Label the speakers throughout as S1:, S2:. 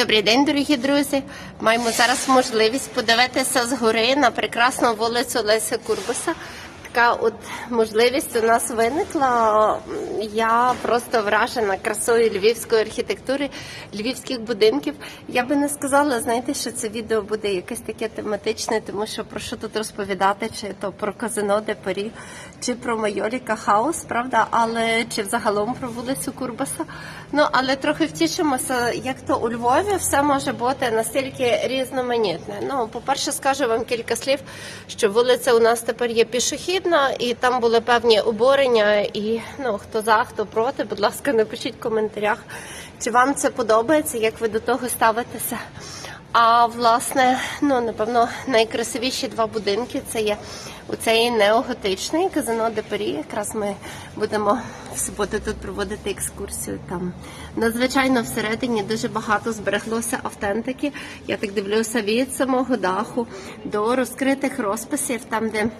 S1: Добрий день, дорогі друзі. Маємо зараз можливість подивитися згори на прекрасну вулицю Леся Курбаса. Така от можливість у нас виникла. Я просто вражена красою львівської архітектури, львівських будинків. Я би не сказала, знаєте, що це відео буде якесь таке тематичне, тому що про що тут розповідати, чи то про казино де Парі, чи про Майоліка Хаус, правда, але чи взагалом про вулицю Курбаса. Ну але трохи втішимося, як то у Львові все може бути настільки різноманітне. Ну, по-перше, скажу вам кілька слів, що вулиця у нас тепер є пішохідна, і там були певні обурення. І ну хто за, хто проти, будь ласка, напишіть в коментарях, чи вам це подобається, як ви до того ставитеся. А власне, ну напевно, найкрасивіші два будинки це є у цей неоготичний казино де Парі. Якраз ми будемо в суботу тут проводити екскурсію. Там надзвичайно всередині дуже багато збереглося автентики. Я так дивлюся від самого даху до розкритих розписів, там де.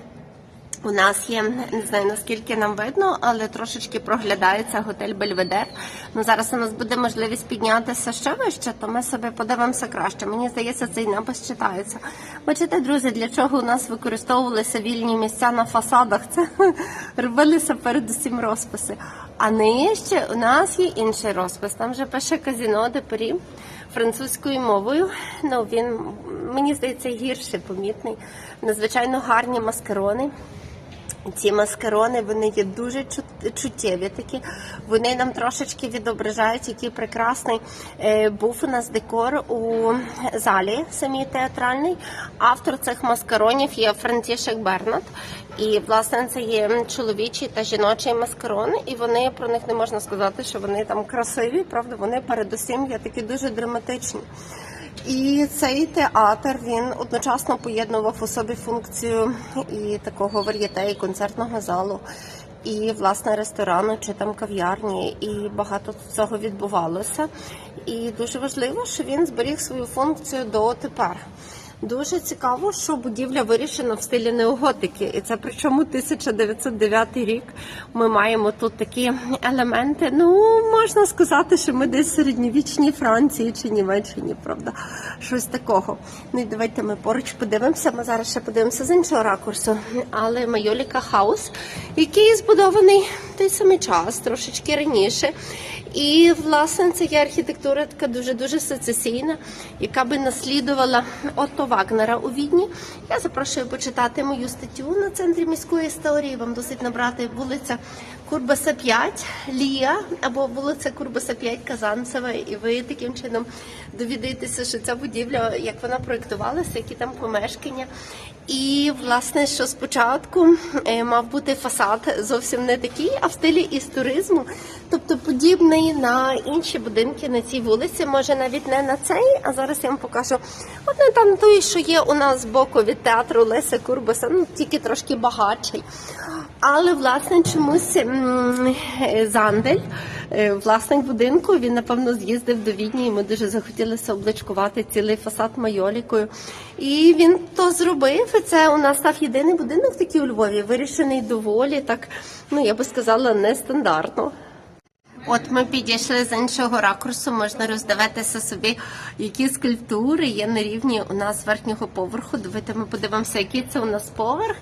S1: У нас є не знаю наскільки нам видно, але трошечки проглядається готель Бельведер. Ну зараз у нас буде можливість піднятися ще вище, то ми собі подивимося краще. Мені здається, цей напис читається. Бачите, друзі, для чого у нас використовувалися вільні місця на фасадах? Це робилися передусім розписи. А нижче у нас є інший розпис. Там вже пише казіно де Парі французькою мовою. Ну він мені здається гірше помітний. Надзвичайно гарні маскарони. Ці маскарони вони є дуже чуттєві такі. Вони нам трошечки відображають, який прекрасний е, був у нас декор у залі самій театральній. Автор цих маскаронів є Франтішек Бернат. І власне це є чоловічий та жіночий маскарон, і вони про них не можна сказати, що вони там красиві. Правда, вони передусім є такі дуже драматичні. І цей театр він одночасно поєднував у собі функцію і такого вар'єте, і концертного залу, і власне ресторану чи там кав'ярні, і багато цього відбувалося. І дуже важливо, що він зберіг свою функцію до тепер. Дуже цікаво, що будівля вирішена в стилі неоготики, і це причому 1909 рік. Ми маємо тут такі елементи. Ну можна сказати, що ми десь в середньовічній Франції чи Німеччині, правда, щось такого. Ну і давайте ми поруч подивимося. Ми зараз ще подивимося з іншого ракурсу. Але Майоліка Хаус, який збудований в той самий час, трошечки раніше. І власне це є архітектура така дуже дуже сецесійна, яка би наслідувала Отто Вагнера у Відні. Я запрошую почитати мою статтю на центрі міської історії. Вам досить набрати вулиця Курбаса 5 Лія або вулиця Курбаса 5 Казанцева, і ви таким чином довідаєтеся, що ця будівля, як вона проєктувалася, які там помешкання. І власне, що спочатку е, мав бути фасад зовсім не такий, а в стилі історизму, тобто подібний на інші будинки на цій вулиці, може навіть не на цей, а зараз я вам покажу. От не там той, що є у нас збоку від театру Леся Курбаса, ну тільки трошки багатший. Але власне чомусь Зандель, е, власник будинку, він напевно з'їздив до Відні. Йому дуже захотілося обличкувати цілий фасад майолікою. І він то зробив. І Це у нас став єдиний будинок такий у Львові, вирішений доволі так, ну я би сказала, нестандартно. От ми підійшли з іншого ракурсу, можна роздивитися собі, які скульптури є на рівні у нас верхнього поверху. Давайте ми подивимося, який це у нас поверх.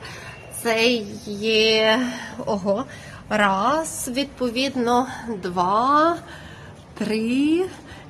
S1: Це є ого, раз, відповідно, два, три.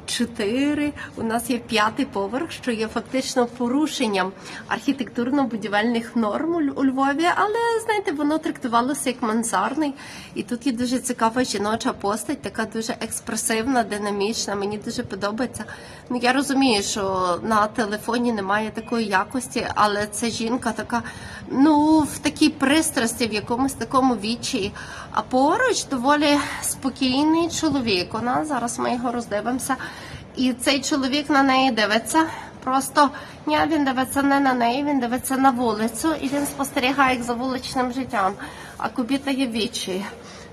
S1: Чотири у нас є п'ятий поверх, що є фактично порушенням архітектурно-будівельних норм у Львові, але знаєте, воно трактувалося як мансарний. І тут є дуже цікава жіноча постать, така дуже експресивна, динамічна. Мені дуже подобається. Ну я розумію, що на телефоні немає такої якості, але це жінка така, ну в такій пристрасті, в якомусь такому вічі. А поруч доволі спокійний чоловік. У нас зараз ми його роздивимося. І цей чоловік на неї дивиться. Просто ні, він дивиться не на неї, він дивиться на вулицю і він спостерігає як за вуличним життям. А кубіта є вічі.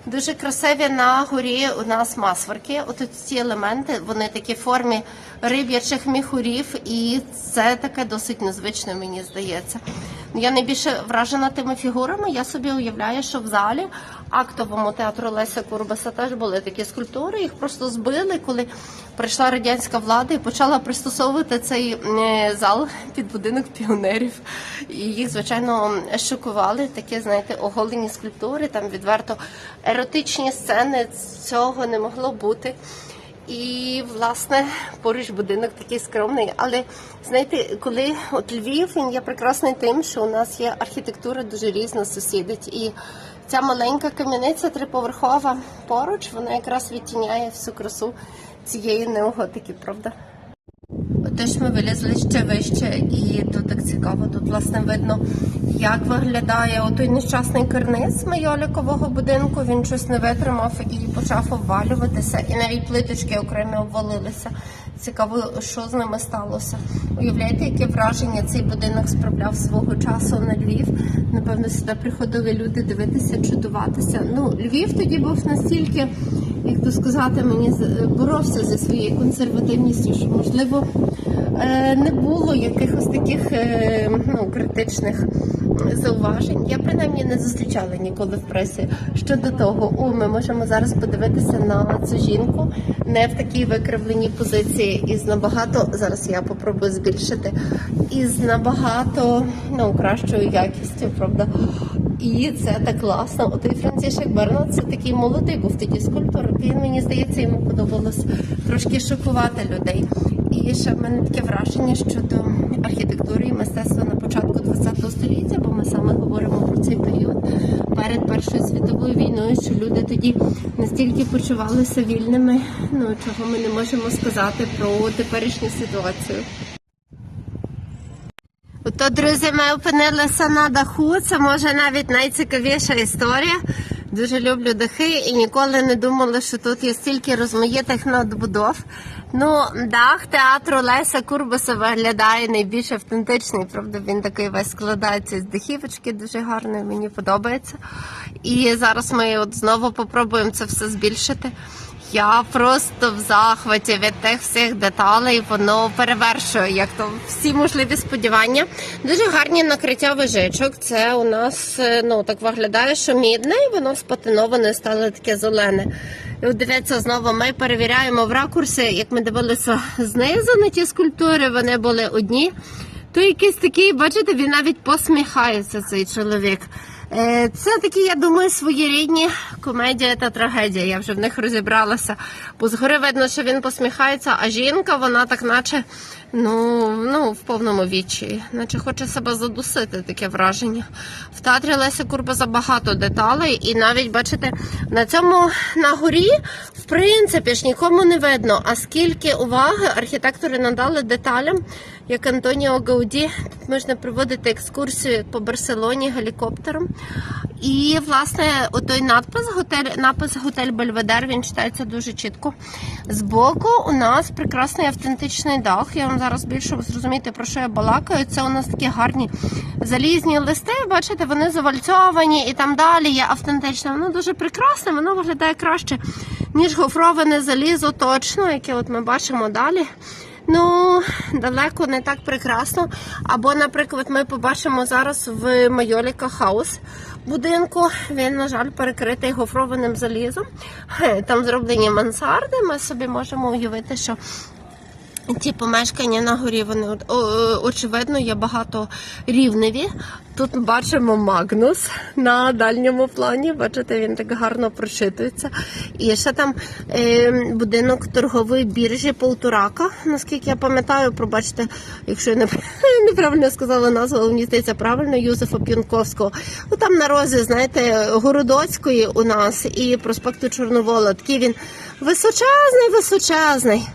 S1: Дуже красиві на горі у нас масверки. От ці елементи, вони такі в формі риб'ячих міхурів, і це таке досить незвичне, мені здається. Я найбільше вражена тими фігурами. Я собі уявляю, що в залі актовому театру Леся Курбаса теж були такі скульптури. Їх просто збили, коли прийшла радянська влада і почала пристосовувати цей зал під будинок піонерів. І їх, звичайно, шокували такі, знаєте, оголені скульптури, там відверто еротичні сцени. Цього не могло бути. І власне поруч будинок такий скромний. Але знаєте, коли от Львів він є прекрасний тим, що у нас є архітектура дуже різна сусідить. І ця маленька кам'яниця триповерхова поруч, вона якраз відтіняє всю красу цієї неоготики, правда? Отож ми вилізли ще вище, і тут так цікаво. Тут власне видно, як виглядає отой нещасний карниз майолікового будинку. Він щось не витримав і почав обвалюватися, і навіть плиточки окремі обвалилися. Цікаво, що з ними сталося. Уявляєте, яке враження цей будинок справляв свого часу на Львів. Напевно, сюди приходили люди дивитися, чудуватися. Ну, Львів тоді був настільки, як то сказати, мені боровся зі своєю консервативністю, що можливо е, не було якихось таких е, ну, критичних зауважень. Я принаймні не зустрічала ніколи в пресі щодо того. О, ми можемо зараз подивитися на цю жінку не в такій викривленій позиції, і з набагато зараз я попробую збільшити, і з набагато ну, кращою якістю, правда. І це так класно. Отий Францішек Бернат це такий молодий був тоді скульптор. Він мені здається, йому подобалось трошки шокувати людей. І ще в мене таке враження щодо архітектури і мистецтва століття, бо ми саме говоримо про цей період перед Першою світовою війною, що люди тоді настільки почувалися вільними, ну чого ми не можемо сказати про теперішню ситуацію. Ото, друзі, ми опинилися на даху. Це може навіть найцікавіша історія. Дуже люблю дахи і ніколи не думала, що тут є стільки розмаїтих надбудов. Ну, дах театру Леся Курбаса виглядає найбільш автентичний. Правда, він такий весь складається з дахівочки, дуже гарний, мені подобається. І зараз ми от знову попробуємо це все збільшити. Я просто в захваті від тих всіх деталей. Воно перевершує як то всі можливі сподівання. Дуже гарні накриття вижичок. Це у нас е, ну так виглядає, що мідне, і воно спатиноване, стало таке зелене. І дивіться, знову ми перевіряємо в ракурсі, як ми дивилися знизу на ті скульптури, вони були одні. То якийсь такий, бачите, він навіть посміхається, цей чоловік. Е, Це такі, я думаю, своєрідні комедія та трагедія. Я вже в них розібралася. Бо згори видно, що він посміхається, а жінка, вона так наче ну, ну, в повному відчаї, наче хоче себе задусити, таке враження. В театрі Леся Курба забагато деталей, і навіть бачите, на цьому на горі, принципі, ж нікому не видно, а скільки уваги архітектори надали деталям, як Антоніо Гауді. Тут можна проводити екскурсію по Барселоні гелікоптером. І, власне, отой надпис готель, напис готель Бельведер він читається дуже чітко. Збоку у нас прекрасний автентичний дах. Я вам зараз більше зрозуміти, про що я балакаю. Це у нас такі гарні залізні листи. Бачите, вони завальцьовані і там далі є автентичне. Воно дуже прекрасне, воно виглядає краще, ніж гофроване залізо, точно, яке от ми бачимо далі. Ну, далеко не так прекрасно. Або, наприклад, ми побачимо зараз в Майоліка хаус будинку. Він, на жаль, перекритий гофрованим залізом. Там зроблені мансарди. Ми собі можемо уявити, що Ті помешкання на горі, вони от- очевидно є багато рівневі. Тут бачимо Магнус на дальньому плані. Бачите, він так гарно прочитується. І ще там е, будинок торгової біржі Полторака. Наскільки я пам'ятаю, пробачте, якщо я не, неправильно сказала назву, але мені здається правильно Юзефа П'янковського. Ну там на розі, знаєте, Городоцької у нас і проспекту Чорновола. Такий він височезний, височезний.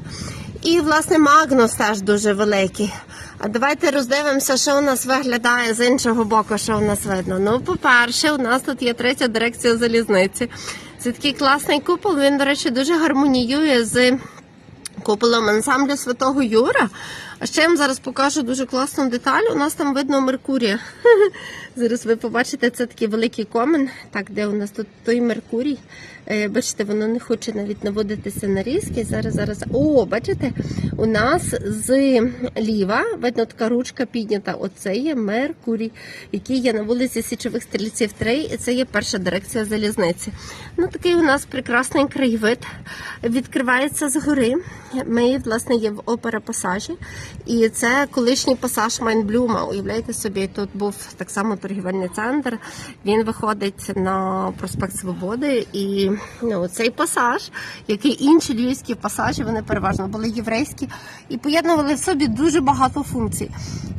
S1: І, власне, Магнус теж дуже великий. А давайте роздивимося, що у нас виглядає з іншого боку, що у нас видно. Ну, по-перше, у нас тут є третя дирекція залізниці. Це такий класний купол. Він, до речі, дуже гармоніює з куполом ансамблю Святого Юра. А ще я вам зараз покажу дуже класну деталь. У нас там видно Меркурія. Зараз ви побачите, це такий великий комен. Так, де у нас тут той Меркурій. Е, Бачите, воно не хоче навіть наводитися на різки. Зараз, зараз. О, бачите, у нас зліва видно така ручка піднята. Оце є Меркурій, який є на вулиці Січових стрільців 3, і це є перша дирекція залізниці. Ну, такий у нас прекрасний краєвид. Відкривається згори. Ми власне є в опера пасажі, і це колишній пасаж Майнблюма. Уявляєте собі, тут був так само торгівельний центр. Він виходить на проспект Свободи, і ну, цей пасаж, як і інші львівські пасажі, вони переважно були єврейські і поєднували в собі дуже багато функцій.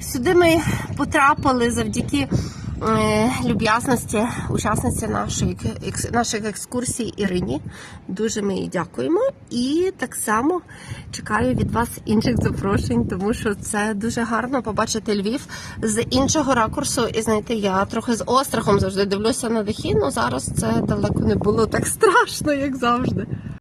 S1: Сюди ми потрапили завдяки люб'язності учасниці нашої наших екскурсій Ірині. Дуже ми їй дякуємо. І так само чекаю від вас інших запрошень, тому що це дуже гарно побачити Львів з іншого ракурсу. І знаєте, я трохи з острахом завжди дивлюся на дахи, але зараз це далеко не було так страшно, як завжди.